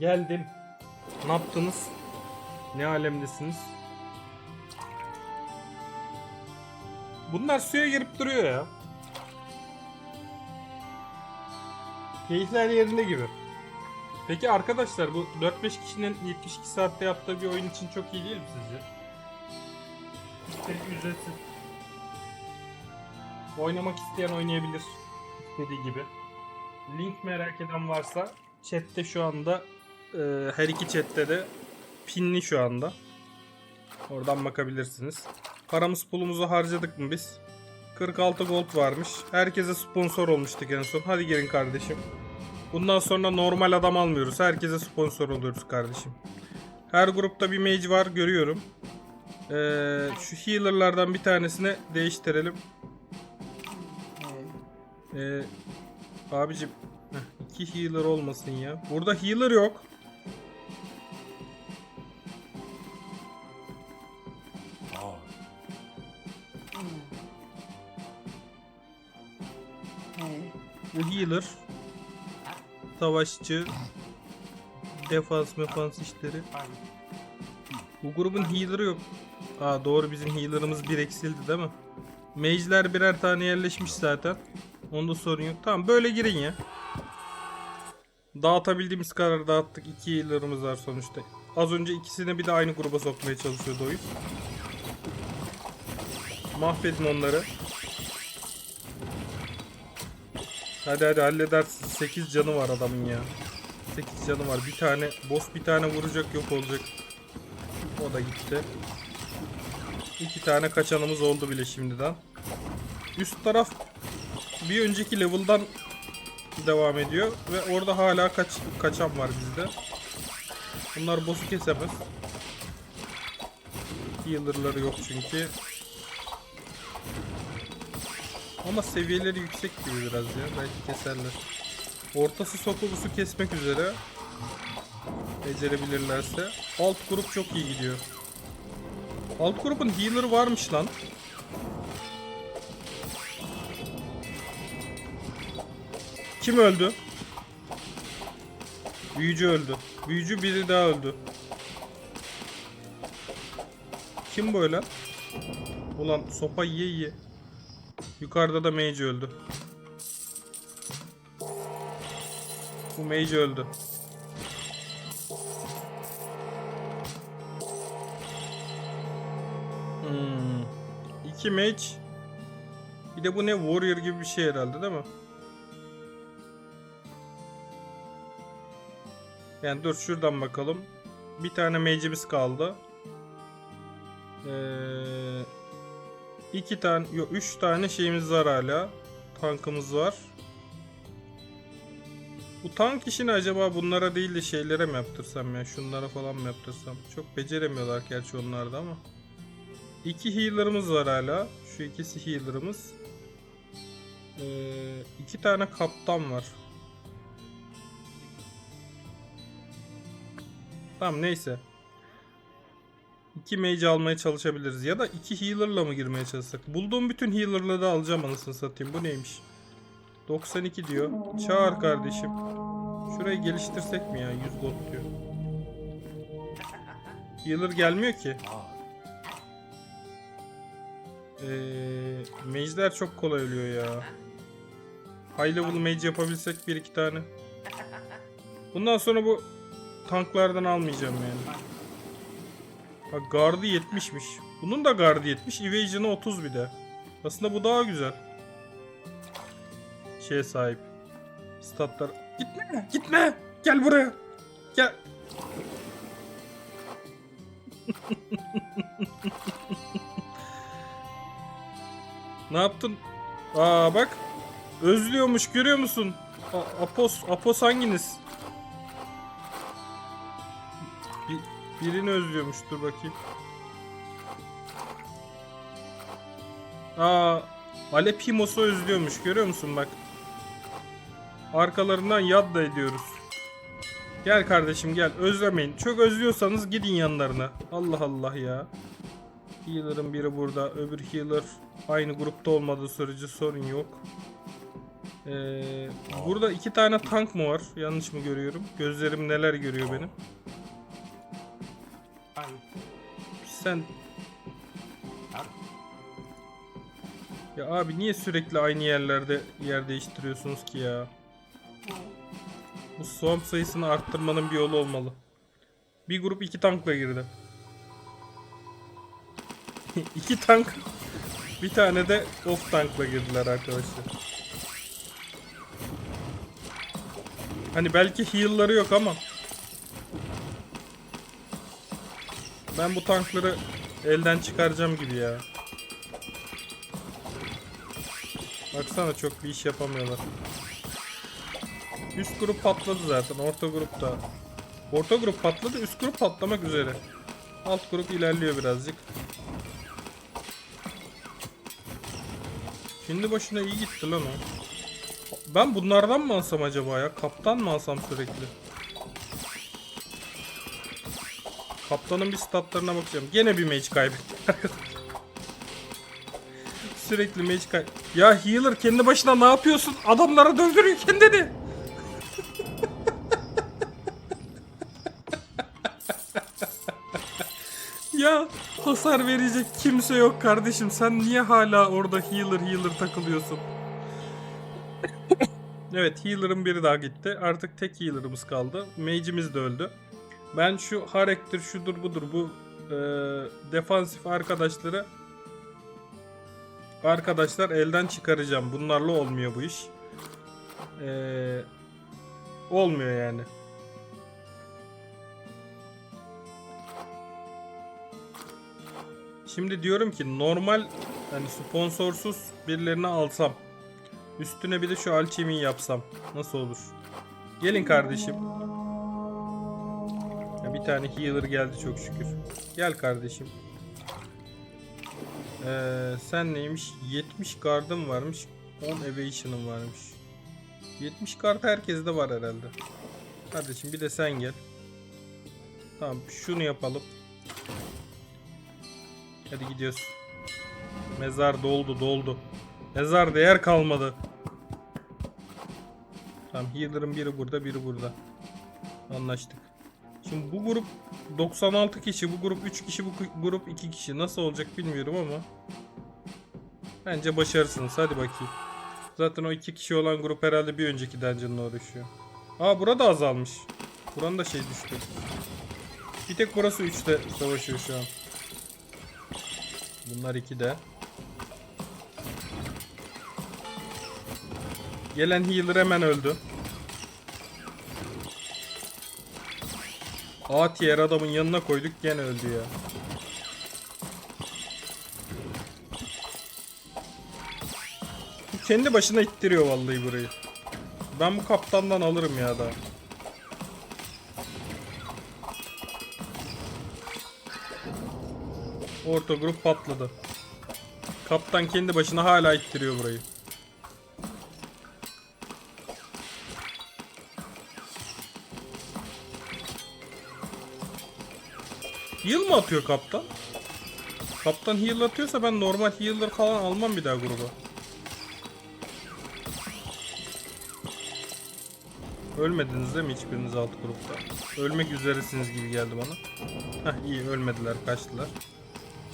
Geldim. Ne yaptınız? Ne alemdesiniz? Bunlar suya girip duruyor ya. Keyifler yerinde gibi. Peki arkadaşlar bu 4-5 kişinin 72 saatte yaptığı bir oyun için çok iyi değil mi sizce? Üstelik ücretsiz. Oynamak isteyen oynayabilir. istediği gibi. Link merak eden varsa chatte şu anda e, her iki chatte de pinli şu anda. Oradan bakabilirsiniz. Paramız pulumuzu harcadık mı biz? 46 gold varmış. Herkese sponsor olmuştuk en son. Hadi gelin kardeşim. Bundan sonra normal adam almıyoruz. Herkese sponsor oluyoruz kardeşim. Her grupta bir mage var görüyorum. Ee, şu healer'lardan bir tanesini değiştirelim. Ee, abicim heh, iki healer olmasın ya. Burada healer yok. Savaşçı. Defans mefans işleri. Bu grubun healer'ı yok. Aa doğru bizim healer'ımız bir eksildi değil mi? Mage'ler birer tane yerleşmiş zaten. Onda sorun yok. Tamam böyle girin ya. Dağıtabildiğimiz kadar dağıttık. İki healer'ımız var sonuçta. Az önce ikisini bir de aynı gruba sokmaya çalışıyordu oyun. Mahvedin onları. Hadi hadi halledersin. 8 canı var adamın ya. 8 canı var. Bir tane boss bir tane vuracak yok olacak. O da gitti. İki tane kaçanımız oldu bile şimdiden. Üst taraf bir önceki level'dan devam ediyor ve orada hala kaç kaçan var bizde. Bunlar boss'u kesemez. Healer'ları yok çünkü. Ama seviyeleri yüksek gibi biraz ya. Belki keserler. Ortası sokulusu kesmek üzere. Becerebilirlerse. Alt grup çok iyi gidiyor. Alt grubun healer varmış lan. Kim öldü? Büyücü öldü. Büyücü biri daha öldü. Kim bu ölen? Ulan sopa yiye yiye. Yukarıda da mage öldü. Bu mage öldü. Hmm. İki mage. Bir de bu ne warrior gibi bir şey herhalde değil mi? Yani dur şuradan bakalım. Bir tane mage'imiz kaldı. Ee, iki tane, yok üç tane şeyimiz var hala. Tankımız var. Bu tank işini acaba bunlara değil de şeylere mi yaptırsam ya? Şunlara falan mı yaptırsam? Çok beceremiyorlar gerçi onlar da ama. İki healer'ımız var hala. Şu ikisi healer'ımız. Ee, tane kaptan var. Tamam neyse. İki mage almaya çalışabiliriz. Ya da iki healer'la mı girmeye çalışsak? Bulduğum bütün healer'ları da alacağım anasını satayım. Bu neymiş? 92 diyor. Çağır kardeşim. Şurayı geliştirsek mi ya? 100 gold diyor. Healer gelmiyor ki. Ee, mage'ler çok kolay ölüyor ya. High level mage yapabilsek bir iki tane. Bundan sonra bu tanklardan almayacağım yani. Bak gardı 70'miş. Bunun da gardı 70. Evasion'ı 30 bir de. Aslında bu daha güzel. Şeye sahip. Statlar. Gitme! Gitme! Gel buraya! Gel! ne yaptın? Aa bak. Özlüyormuş görüyor musun? A- Apos, Apos hanginiz? Birini özlüyormuş dur bakayım. Aa, Alep Himos'u özlüyormuş görüyor musun bak. Arkalarından yad da ediyoruz. Gel kardeşim gel özlemeyin. Çok özlüyorsanız gidin yanlarına. Allah Allah ya. Healer'ın biri burada. Öbür healer aynı grupta olmadığı sürece sorun yok. Ee, burada iki tane tank mı var? Yanlış mı görüyorum? Gözlerim neler görüyor benim? Sen... Ya abi niye sürekli aynı yerlerde yer değiştiriyorsunuz ki ya? Bu swamp sayısını arttırmanın bir yolu olmalı. Bir grup iki tankla girdi. iki tank, bir tane de off tankla girdiler arkadaşlar. Hani belki heal'ları yok ama ben bu tankları elden çıkaracağım gibi ya. Baksana çok bir iş yapamıyorlar. Üst grup patladı zaten. Orta grup da. Orta grup patladı. Üst grup patlamak üzere. Alt grup ilerliyor birazcık. Şimdi başına iyi gitti lan o. Ben bunlardan mı alsam acaba ya? Kaptan mı alsam sürekli? Kaptanın bir statlarına bakacağım. Gene bir mage kaybettim. sürekli mage kay... Ya healer kendi başına ne yapıyorsun? Adamlara döndürüyor kendini. ya hasar verecek kimse yok kardeşim. Sen niye hala orada healer healer takılıyorsun? evet healer'ın biri daha gitti. Artık tek healer'ımız kaldı. Mage'imiz de öldü. Ben şu Harek'tir şudur budur bu e, defansif arkadaşları arkadaşlar elden çıkaracağım. Bunlarla olmuyor bu iş. E, olmuyor yani. Şimdi diyorum ki normal hani sponsorsuz birilerini alsam üstüne bir de şu alchemy yapsam nasıl olur? Gelin kardeşim. Bir tane healer geldi çok şükür. Gel kardeşim. Ee, sen neymiş? 70 guard'ım varmış. 10 evasion'ım varmış. 70 guard herkeste var herhalde. Kardeşim bir de sen gel. Tamam şunu yapalım. Hadi gidiyoruz. Mezar doldu doldu. Mezar değer kalmadı. Tamam healer'ın biri burada biri burada. Anlaştık. Şimdi bu grup 96 kişi, bu grup 3 kişi, bu grup 2 kişi. Nasıl olacak bilmiyorum ama. Bence başarısınız. Hadi bakayım. Zaten o 2 kişi olan grup herhalde bir önceki dungeon'la uğraşıyor. Aa burada azalmış. Buranın da şey düştü. Bir tek burası 3'te savaşıyor şu an. Bunlar 2'de. Gelen healer hemen öldü. A tier adamın yanına koyduk gene öldü ya. Bu kendi başına ittiriyor vallahi burayı. Ben bu kaptandan alırım ya da. Orta grup patladı. Kaptan kendi başına hala ittiriyor burayı. Heal mı atıyor kaptan? Kaptan heal atıyorsa ben normal healer falan almam bir daha gruba. Ölmediniz değil mi hiçbiriniz alt grupta? Ölmek üzeresiniz gibi geldi bana. Heh iyi ölmediler kaçtılar.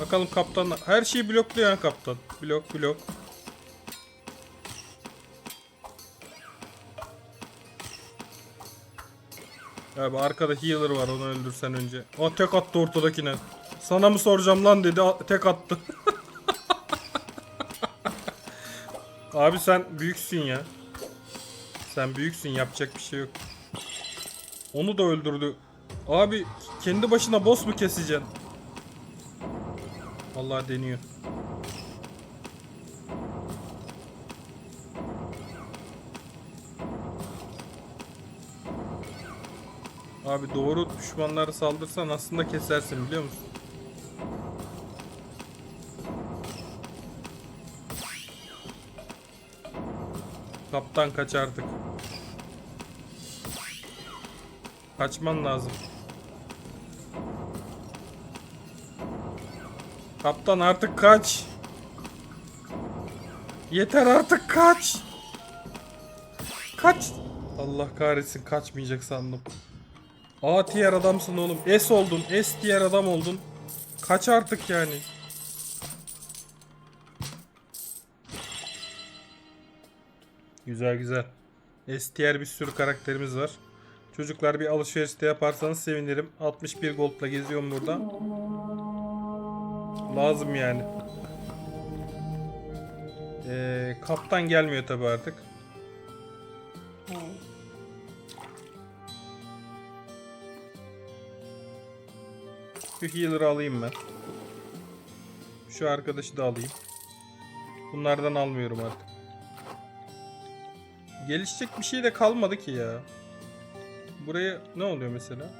Bakalım kaptan her şeyi blokluyor ya kaptan. Blok blok. Abi arkada healer var onu öldürsen önce. O tek attı ortadakine. Sana mı soracağım lan dedi tek attı. Abi sen büyüksün ya. Sen büyüksün yapacak bir şey yok. Onu da öldürdü. Abi kendi başına boss mu keseceksin? Vallahi deniyor. Abi doğru düşmanları saldırsan aslında kesersin biliyor musun? Kaptan kaç artık. Kaçman lazım. Kaptan artık kaç. Yeter artık kaç. kaç. Allah kahretsin kaçmayacak sandım. A tier adamsın oğlum. S oldun. S tier adam oldun. Kaç artık yani. Güzel güzel. S tier bir sürü karakterimiz var. Çocuklar bir alışveriş de yaparsanız sevinirim. 61 gold'la geziyorum burada. Lazım yani. Ee, kaptan gelmiyor tabi artık. Şu healer'ı alayım ben. Şu arkadaşı da alayım. Bunlardan almıyorum artık. Gelişecek bir şey de kalmadı ki ya. Buraya ne oluyor mesela?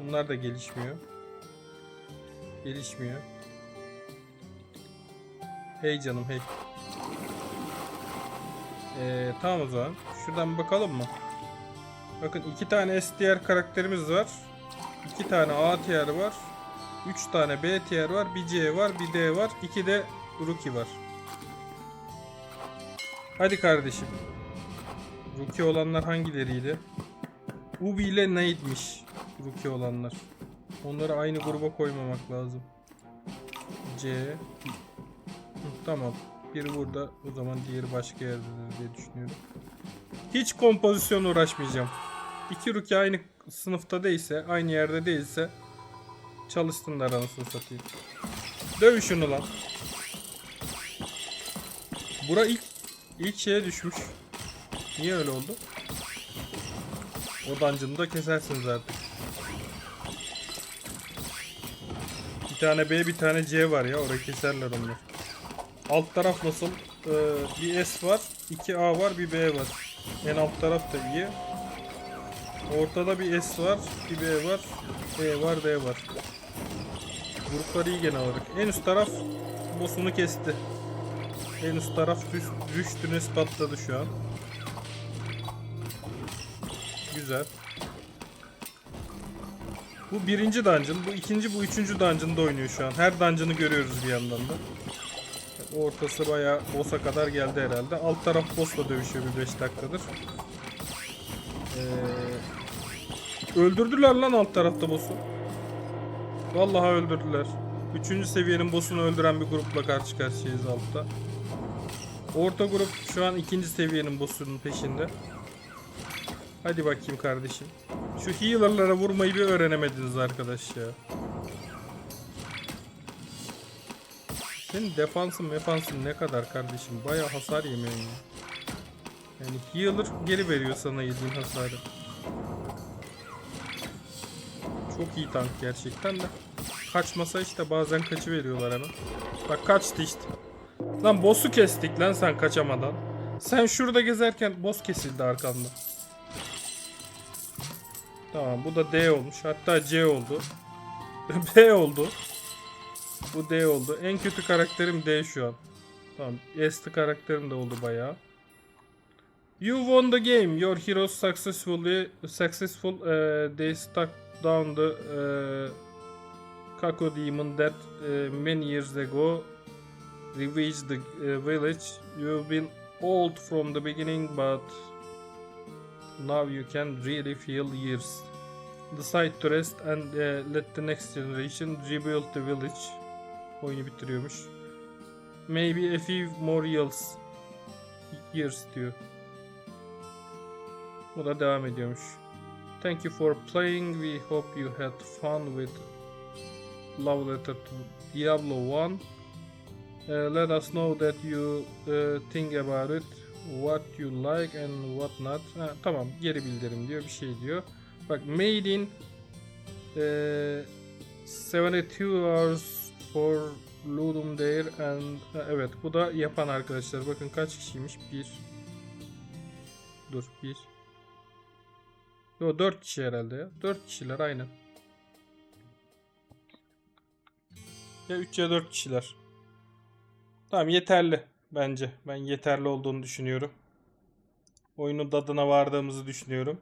Bunlar da gelişmiyor. Gelişmiyor. Hey canım hey. Ee, tamam o zaman. Şuradan bakalım mı? Bakın iki tane S tier karakterimiz var. İki tane A tier var. Üç tane B tier var. Bir C var. Bir D var. iki de Rookie var. Hadi kardeşim. Rookie olanlar hangileriydi? Ubi ile Nade'miş. Rookie olanlar. Onları aynı gruba koymamak lazım. C. Tamam. Biri burada. O zaman diğeri başka yerdedir diye düşünüyorum. Hiç kompozisyon uğraşmayacağım. İki rookie aynı sınıfta değilse, aynı yerde değilse çalışsınlar anasını satayım. Dövün şunu lan. Bura ilk ilk şeye düşmüş. Niye öyle oldu? O dungeon'ı da kesersiniz artık. Bir tane B bir tane C var ya orayı keserler onlar. Alt taraf nasıl? Ee, bir S var, 2 A var, bir B var. En alt taraf da iyi. Ortada bir S var, bir B var, E var, D var. Gruplar iyi genel olarak. En üst taraf boss'unu kesti. En üst taraf düş, düştü patladı şu an. Güzel. Bu birinci dungeon, bu ikinci, bu üçüncü dungeon'da oynuyor şu an. Her dungeon'ı görüyoruz bir yandan da. Ortası bayağı boss'a kadar geldi herhalde. Alt taraf boss'la dövüşüyor bir 5 dakikadır. Ee, öldürdüler lan alt tarafta boss'u. Vallahi öldürdüler. Üçüncü seviyenin boss'unu öldüren bir grupla karşı karşıyayız altta. Orta grup şu an ikinci seviyenin boss'unun peşinde. Hadi bakayım kardeşim. Şu healer'lara vurmayı bir öğrenemediniz arkadaş ya. Senin defansın mefansın ne kadar kardeşim? Bayağı hasar yemiyorsun ya. Yani healer geri veriyor sana yediğin hasarı. Çok iyi tank gerçekten de. Kaçmasa işte bazen kaçı veriyorlar hemen. Bak kaçtı işte. Lan boss'u kestik lan sen kaçamadan. Sen şurada gezerken boss kesildi arkanda. Tamam bu da D olmuş. Hatta C oldu. B oldu. Bu D oldu. En kötü karakterim D şu an. Tamam. S'li karakterim de oldu bayağı. You won the game. Your heroes successfully successful uh, they stuck down the uh, Kako demon that uh, many years ago ravaged the uh, village. You've been old from the beginning but now you can really feel years. Decide to rest and uh, let the next generation rebuild the village. Oyunu bitiriyormuş. Maybe a few more years. Years diyor. Bu da devam ediyormuş. Thank you for playing. We hope you had fun with Love Letter to Diablo 1. Uh, let us know that you uh, think about it. What you like and what not. Ha, tamam geri bildirim diyor bir şey diyor. Bak made in uh, 72 hours for Ludum there and ha, evet bu da yapan arkadaşlar. Bakın kaç kişiymiş? Bir. Dur bir. Yo 4 kişi herhalde ya. 4 kişiler aynen. Ya 3 ya 4 kişiler. Tamam yeterli bence. Ben yeterli olduğunu düşünüyorum. Oyunun tadına vardığımızı düşünüyorum.